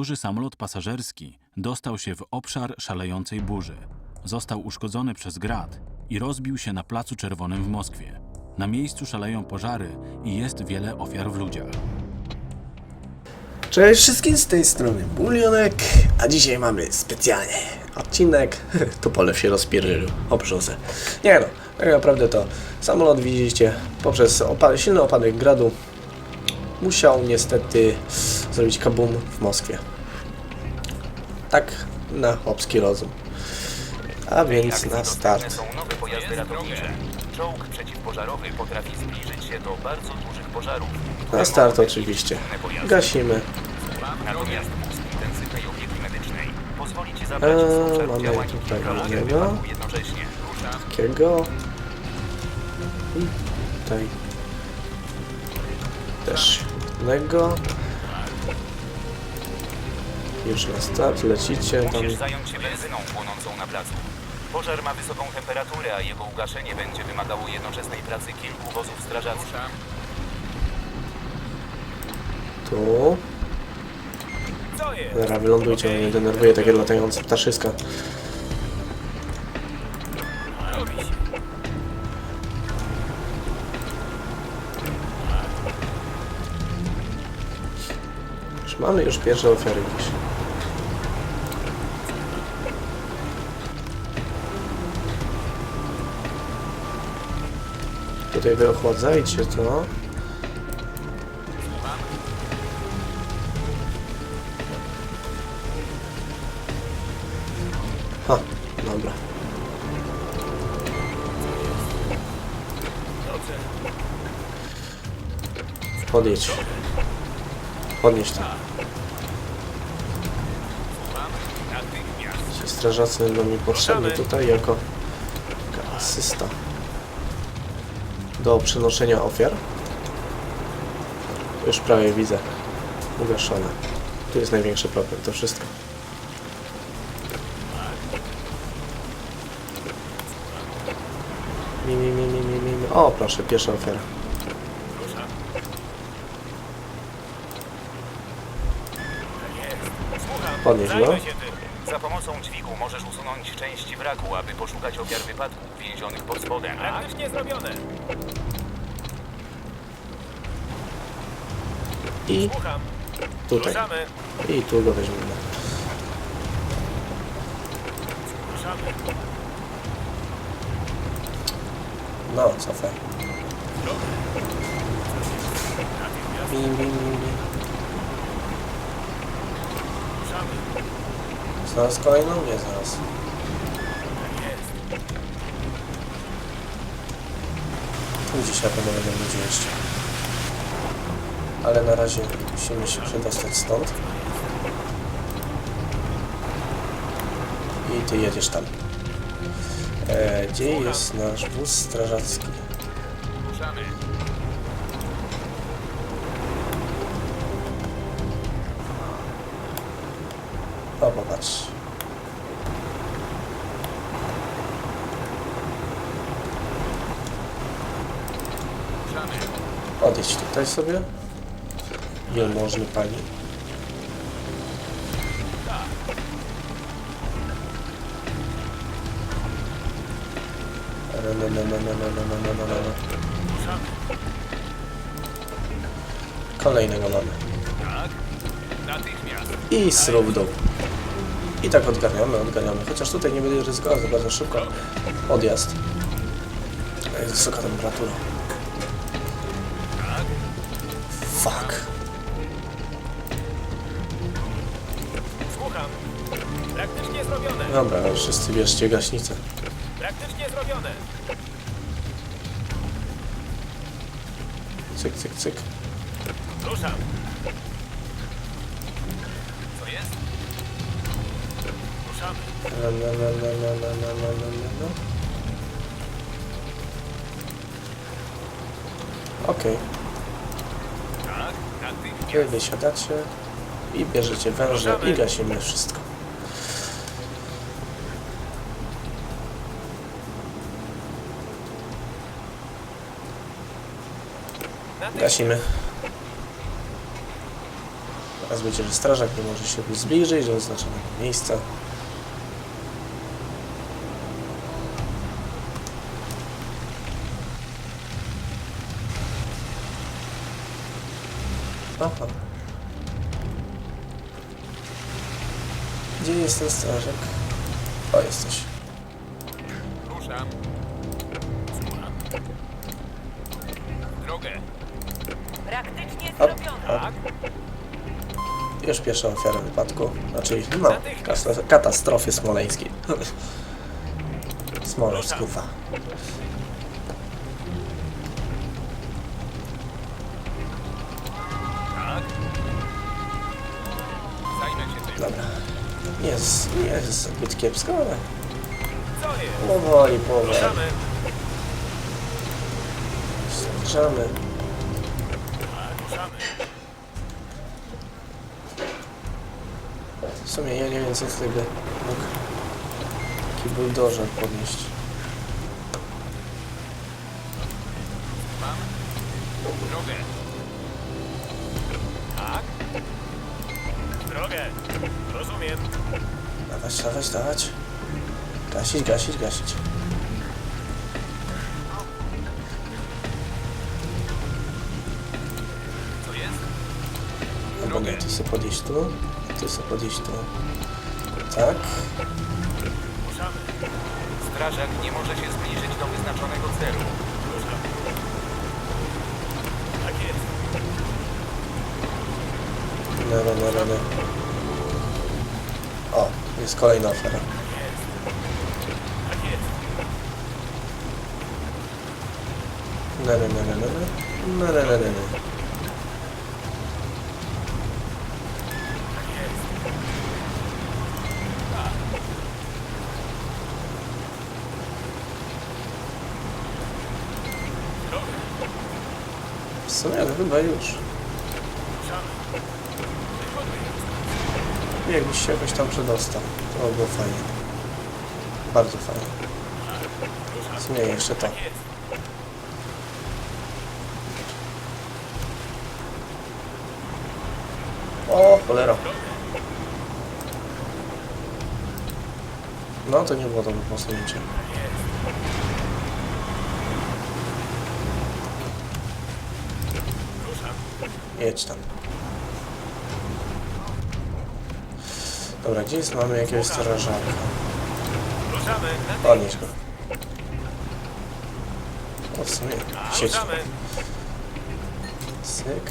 Duży samolot pasażerski dostał się w obszar szalejącej burzy. Został uszkodzony przez grad i rozbił się na Placu Czerwonym w Moskwie. Na miejscu szaleją pożary i jest wiele ofiar w ludziach. Cześć wszystkim z tej strony Bulionek, a dzisiaj mamy specjalnie odcinek Tupolew się rozpierzył o brzozę. Nie no, tak naprawdę to samolot widzicie poprzez opa silny opadek gradu musiał niestety zrobić kabum w Moskwie. Tak na chłopski rozum. A więc na start. są nowe pojazdy ratownicze. Czołg przeciwpożarowy potrafi zbliżyć się do bardzo dużych pożarów. które Na start oczywiście. Gasimy. Natomiast wóz intensywnej opieki medycznej pozwoli Ci zabrać Eee, mamy działań tutaj kilka jednego. jednocześnie. Takiego. I tutaj też jednego. Już na start lecicie. Tam Musisz zająć się benzyną płonącą na placu. Pożar ma wysoką temperaturę, a jego ugaszenie będzie wymagało jednoczesnej pracy kilku wozów strażackich. tu. Dobra, wylądujcie, mnie denerwuje takie latające ptaszyska. Mamy już pierwsze ofiary gdzieś. Tutaj wy ochładzajcie to. Ha, dobra. Podjedź. Podnieś to. Strażacy będą mi potrzebni tutaj jako jako asysta do przenoszenia ofiar. Już prawie widzę. Ugaszone. Tu jest największy problem, to wszystko. Mi, mi, mi, mi, mi, mi. O, proszę, pierwsza ofiara. Podnieś go. Za pomocą dźwigu możesz usunąć części wraku, aby poszukać ofiar wypadku więzionych pod spodem. Praktycznie zrobione. I Słucham. tutaj. Ruszamy. I tu go weźmiemy. Ruszamy. No, cofaj. Mi, mi, mi, mi. Ruszamy. Zaraz kolejną? Nie, zaraz. Tu gdzieś na pewno będą ludzie jeszcze. Ale na razie musimy się przedostać stąd. I ty jedziesz tam. E, gdzie jest nasz wóz strażacki? Odejść tutaj sobie. Wielmożny pani. Kolejnego mamy. I srób w dół. I tak odganiamy, odganiamy. Chociaż tutaj nie będzie ryzykował za bardzo szybko. Odjazd. Jest wysoka temperatura. Dobra, wszyscy bierzcie gaśnicę. Praktycznie zrobione. Cyk, cyk, cyk. Ruszam. Co jest? Ruszamy. No, no, no, no, no, no, no, no, no. Okej, Tak. Natychmiast. wysiadacie i bierzecie węże i gasimy wszystko. Gasimy. Teraz będzie, że strażak nie może się zbliżyć do oznaczonego miejsca. Aha. Gdzie jest ten strażak? O, jesteś. Ruszam. Drogę. Praktycznie Hop, zrobione. hop. Już pierwsza ofiara wypadku. Znaczy, no, kas- katastrofy smoleńskiej. Smoleńsk, kurwa. Tak? Zajmę się tym. Dobra. Nie jest, nie jest zbyt kiepsko, ale Co jest? powoli, powoli. Ruszamy. Zbliżamy. W sumie ja nie wiem, co z tego mógł taki buldożer podnieść. Mam. Drogę. Tak? Drogę. Rozumiem. Dawać, dawać, dawać. Gasić, gasić, gasić. Nie, ty sobie podjeść tu, ty sobie podjeść tu. Tak. Ruszamy. Strażak nie może się zbliżyć do wyznaczonego celu. Tak jest. No, no, no, no, no. O, jest kolejna ofera. Jest. Tak jest. No, no, no, no, no, no. No, no, no, no, no. Tak jest. Drogę. W sumie, ale chyba już. Jakbyś się jakoś tam przedostał, to by było fajnie. Bardzo fajnie. W jeszcze to. O, cholera. No, to nie było dobre posunięcie. Ruszam. Jedź tam. Dobra, gdzie jest? Mamy jakiegoś strażaka. Ruszamy. Podnieś go. O, w sumie, sieć. ruszamy. Syk.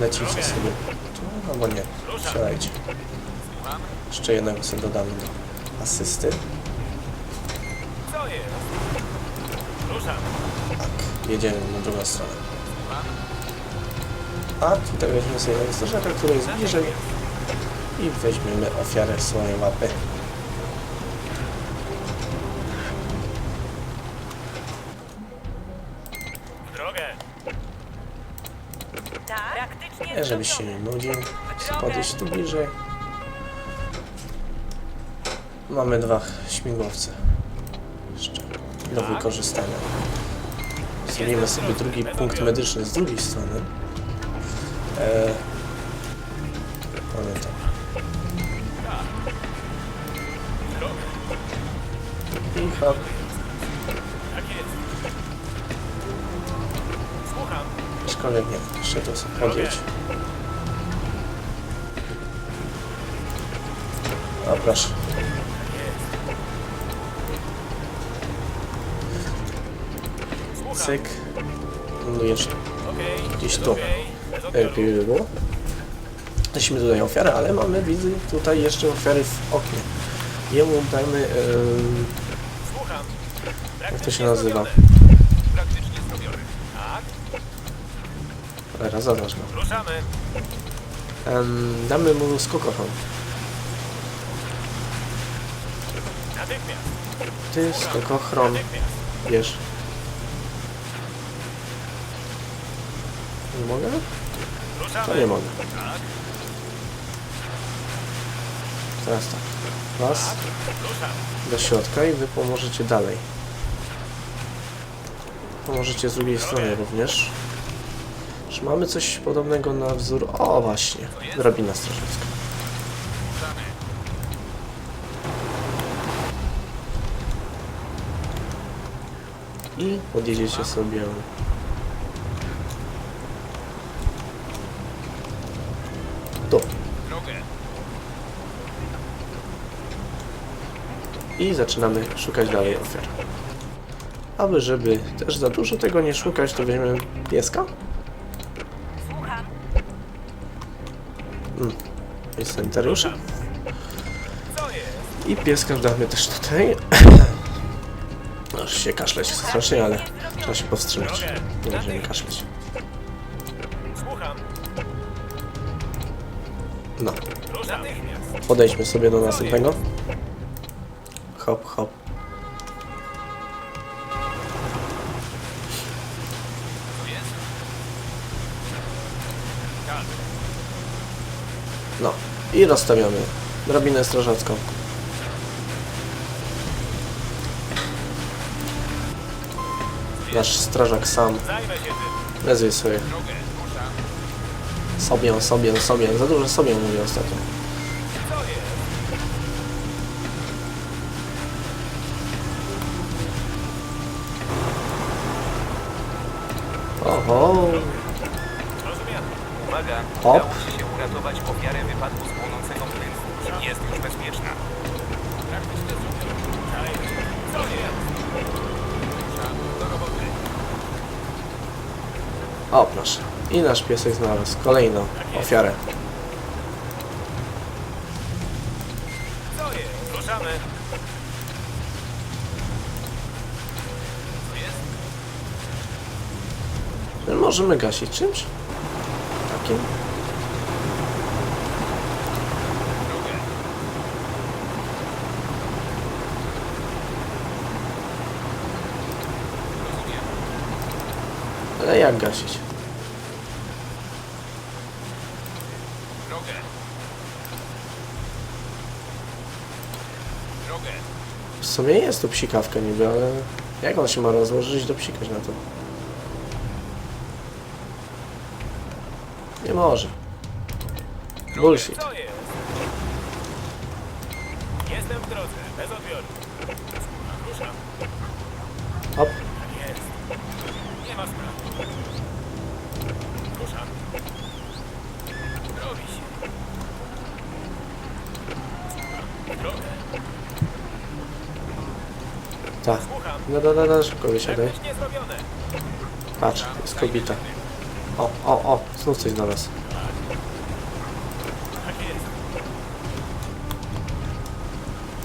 Lecicie sobie tu, albo nie. Strzelajcie. Jeszcze jednego sobie dodamy do asysty. Co jest? Ruszam. Tak, jedziemy na drugą stronę. A tutaj weźmiemy sobie strażaka, który jest bliżej i weźmiemy ofiarę w swoje łapy. W drogę. Tak? Nie, żebyś się nie nudził. Chcę podejść tu bliżej. Mamy dwa śmigłowce. Jeszcze do wykorzystania. Zrobimy sobie drugi punkt medyczny z drugiej strony. Eee. W drogę. I nie, jeszcze to sobie podjedź. O Cyk. Lądujesz Okej. gdzieś tu. było. Weźmy tutaj ofiarę, ale mamy, widzę, tutaj jeszcze ofiary w oknie. Jemu dajmy, Słucham. jak to się nazywa? Cholera, zaznacz go. Damy mu. Natychmiast. Ty skokochron, Natychmiast. Nie mogę? To nie mogę. Teraz tak. Was do środka i wy pomożecie dalej. Pomożecie z drugiej strony również. Czy mamy coś podobnego na wzór? O, właśnie. Drabina strażacka. I podjedziecie sobie Drogę. I zaczynamy szukać dalej ofiar. Aby żeby też za dużo tego nie szukać, to weźmiemy pieska. Słucham. I sanitariusza. Co jest? I pieska damy też tutaj. Aż się kaszleć strasznie, ale trzeba się powstrzymać. Nie będziemy kaszleć. Podejdźmy sobie do następnego. Hop, hop. No i rozstawiamy drabinę strażacką. Nasz strażak sam wezwie sobie sobie, sobie, sobie. Za dużo sobie mówię ostatnio. Oho, Rozumiano. Uwaga, Hop. udało ci się uratować ofiarę wypadku z płonącego płynku. Jest już bezpieczna. Praktycznie. Co jest? Ruszam. Do roboty. o proszę. I nasz piesek znalazł kolejną ofiarę. Co jest? Ruszamy. Co jest? My możemy gasić czymś? Takim? Ale jak gasić? W sumie jest tu psikawka niby, ale jak on się ma rozłożyć do psikać na to? Nie może. Bullshit. Co jest? Jestem w drodze, bez odbioru. Ruszam. Hop. Tak jest. Nie ma sprawy. Ruszam. Robi się. Drogę. Tak. Słucham. No, no, no, no, szybko wysiadaj. Zrobione. Patrz, jest kobieta. O, o, o, znów coś znalazł.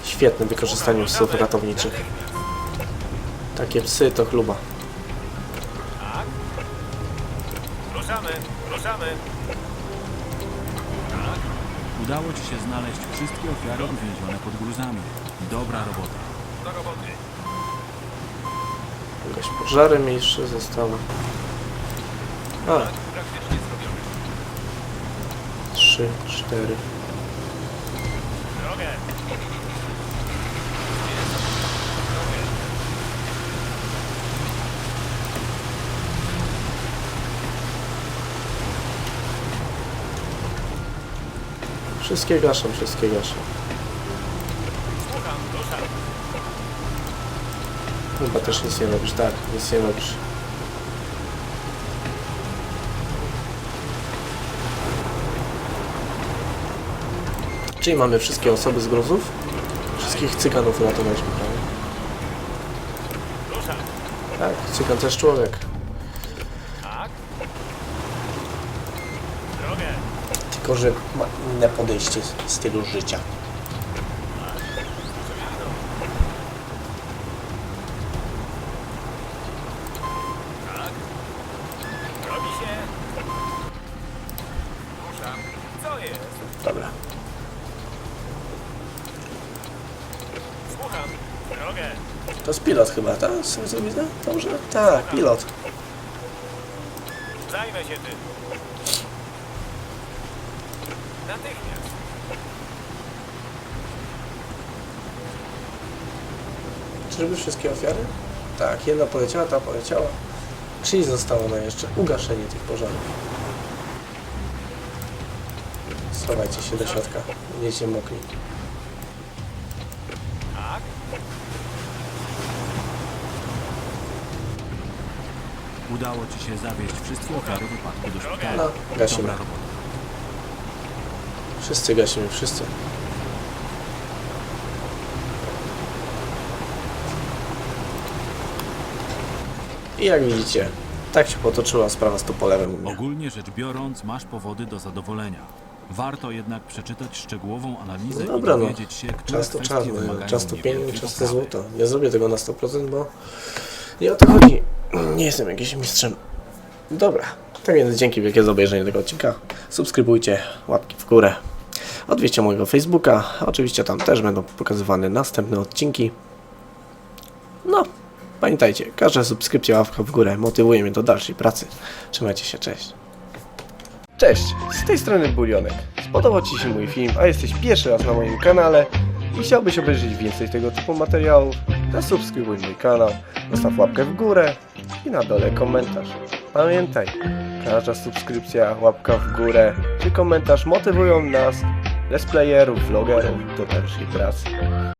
Świetne wykorzystanie psów ratowniczych. Takie psy to chluba. Tak. Ruszamy. Ruszamy. Tak. Udało ci się znaleźć wszystkie ofiary uwięzione pod gruzami. Dobra robota. Do roboty. Jakaś pożary jeszcze zostały. A, trzy, cztery. Wszystkie gaszą, wszystkie gaszą. Słucham. Ruszam. Chyba też nic nie robisz, tak, nic nie robisz. Czyli mamy wszystkie osoby z gruzów? Wszystkich cyganów uratowaliśmy, prawda? Ruszam. Tak, cygan też człowiek. Tak. Tylko, że ma inne podejście stylu życia. Tak. Robi się. Ruszam. Co jest? Dobra. Słucham. Drogę. To jest pilot chyba, tak? Co widzę? Dobrze? Tak, pilot. Zajmę się tym. Natychmiast. Czyżby wszystkie ofiary? Tak, jedna poleciała, ta poleciała. Czyli zostało nam jeszcze ugaszenie tych pożarów. Schowajcie się do środka, będziecie mokli. Udało ci się zawieźć wszystkie ofiary wypadku do szpitala. No, gasimy. Dobra robota. Wszyscy gasimy, wszyscy. I jak widzicie, tak się potoczyła sprawa z Tupolewem u mnie. Ogólnie rzecz biorąc, masz powody do zadowolenia. Warto jednak przeczytać szczegółową analizę No dobra, i no. dowiedzieć się, które Czas to kwestie czas, wymagają czas to niewielkiej pieniądz, czas to poprawy. złoto. Nie zrobię tego na 100%, bo nie o to chodzi. Nie jestem jakimś mistrzem. Dobra, tak więc dzięki wielkie za obejrzenie tego odcinka. Subskrybujcie, łapki w górę. Odwiedźcie mojego Facebooka. Oczywiście tam też będą pokazywane następne odcinki. No, pamiętajcie, każda subskrypcja, łapka w górę motywuje mnie do dalszej pracy. Trzymajcie się, cześć. Cześć, z tej strony Bulionek. Spodobał Ci się mój film, a jesteś pierwszy raz na moim kanale i chciałbyś obejrzeć więcej tego typu materiałów, zasubskrybuj mój kanał, zostaw łapkę w górę i na dole komentarz. Pamiętaj, każda subskrypcja, łapka w górę czy komentarz motywują nas, let's playerów, vlogerów do dalszej pracy.